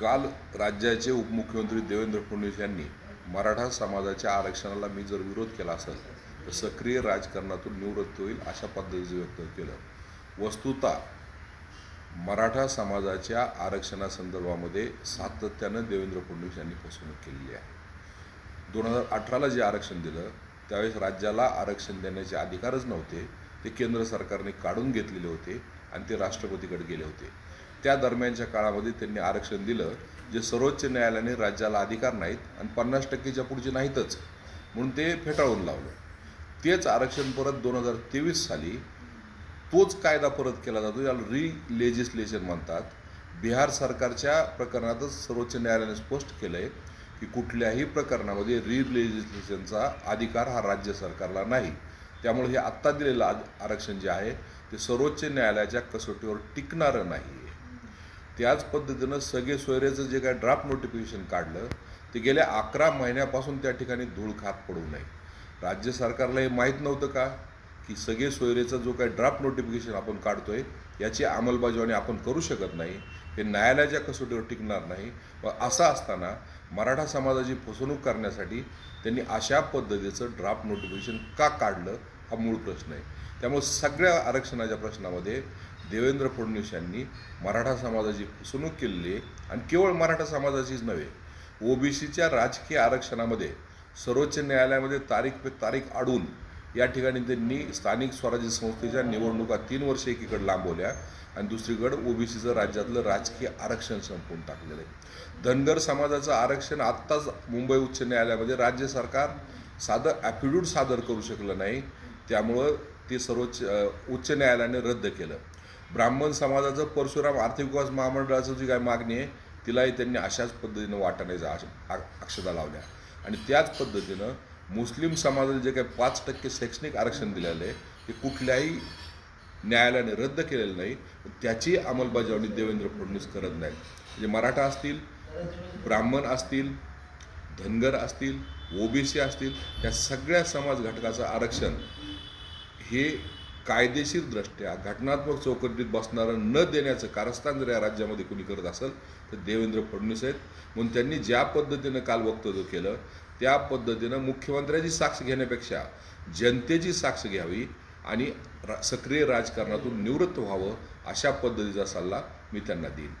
काल राज्याचे उपमुख्यमंत्री देवेंद्र फडणवीस यांनी मराठा समाजाच्या आरक्षणाला मी जर विरोध केला असेल तर सक्रिय राजकारणातून निवृत्त होईल अशा पद्धतीचं व्यक्त केलं. वस्तुता मराठा समाजाच्या आरक्षणासंदर्भामध्ये सातत्यानं देवेंद्र फडणवीस यांनी फसवणूक केलेली आहे. दोन हजार अठराला जे आरक्षण दिलं त्यावेळेस राज्याला आरक्षण देण्याचे अधिकारच नव्हते. ते केंद्र सरकारने काढून घेतलेले होते आणि ते राष्ट्रपतीकडे गेले होते. त्या दरम्यानच्या काळामध्ये त्यांनी आरक्षण दिलं जे सर्वोच्च न्यायालयाने राज्याला अधिकार नाहीत आणि पन्नास टक्केच्या पुढचे नाहीतच. म्हणून ते फेटाळून लावलं. तेच आरक्षण परत दोन हजार तेवीस साली तोच कायदा परत केला जातो याला री लेजिस्लेशन म्हणतात. बिहार सरकारच्या प्रकरणातच सर्वोच्च न्यायालयाने स्पष्ट केलं आहे की कुठल्याही प्रकरणामध्ये री लेजिस्लेशनचा अधिकार हा राज्य सरकारला नाही. त्यामुळे हे आत्ता दिलेलं आद- आरक्षण जे आहे ते सर्वोच्च न्यायालयाच्या कसोटीवर टिकणारं नाही आहे त्याच पद्धतीनं सगळे सोयरेचं जे काय ड्राफ्ट नोटिफिकेशन काढलं ते गेल्या अकरा महिन्यापासून त्या ठिकाणी धूळ खात पडू नये. राज्य सरकारला हे माहीत नव्हतं का? की सगळे सोयरेचा जो काही ड्राफ्ट नोटिफिकेशन आपण काढतोय याची अंमलबजावणी आपण करू शकत नाही हे न्यायालयाच्या कसोटीवर टिकणार नाही. व असं असताना मराठा समाजाची फसवणूक करण्यासाठी त्यांनी अशा पद्धतीचं ड्राफ्ट नोटिफिकेशन का काढलं? हा मूळ प्रश्न आहे. त्यामुळे सगळ्या आरक्षणाच्या प्रश्नामध्ये देवेंद्र फडणवीस यांनी मराठा समाजाची फसवणूक केलेली आहे आणि केवळ मराठा समाजाचीच नव्हे ओबीसीच्या राजकीय आरक्षणामध्ये सर्वोच्च न्यायालयामध्ये तारीख पे तारीख आडून या ठिकाणी त्यांनी स्थानिक स्वराज्य संस्थेच्या निवडणुका तीन वर्ष एकीकडे लांबवल्या आणि दुसरीकडं ओबीसीचं राज्यातलं राजकीय आरक्षण संपवून टाकलेलं आहे. धनगर समाजाचं आरक्षण आत्ताच मुंबई उच्च न्यायालयामध्ये राज्य सरकार साधं ॲफिड्यूट सादर करू शकलं नाही. त्यामुळं ते सर्वोच्च उच्च न्यायालयाने रद्द केलं. ब्राह्मण समाजाचं परशुराम आर्थिक विकास महामंडळाचं जी काय मागणी आहे तिलाही त्यांनी अशाच पद्धतीनं वाटाण्याचा अक्षता लावल्या. आणि त्याच पद्धतीनं मुस्लिम समाजाला जे काही पाच टक्के शैक्षणिक आरक्षण दिलेलं आहे ते कुठल्याही न्यायालयाने रद्द केलेलं नाही त्याची अंमलबजावणी देवेंद्र फडणवीस करत नाहीत. म्हणजे मराठा असतील ब्राह्मण असतील धनगर असतील ओबीसी असतील या सगळ्या समाज घटकाचं आरक्षण हे कायदेशीरदृष्ट्या घटनात्मक चौकटीत बसणारं न देण्याचं कारस्थान जर या राज्यामध्ये कोणी करत असेल तर देवेंद्र फडणवीस आहेत. म्हणून त्यांनी ज्या पद्धतीनं काल वक्तव्य केलं त्या पद्धतीनं मुख्यमंत्र्याची साक्ष घेण्यापेक्षा जनतेची साक्ष घ्यावी आणि रा सक्रिय राजकारणातून निवृत्त व्हावं अशा पद्धतीचा सल्ला मी त्यांना देईन.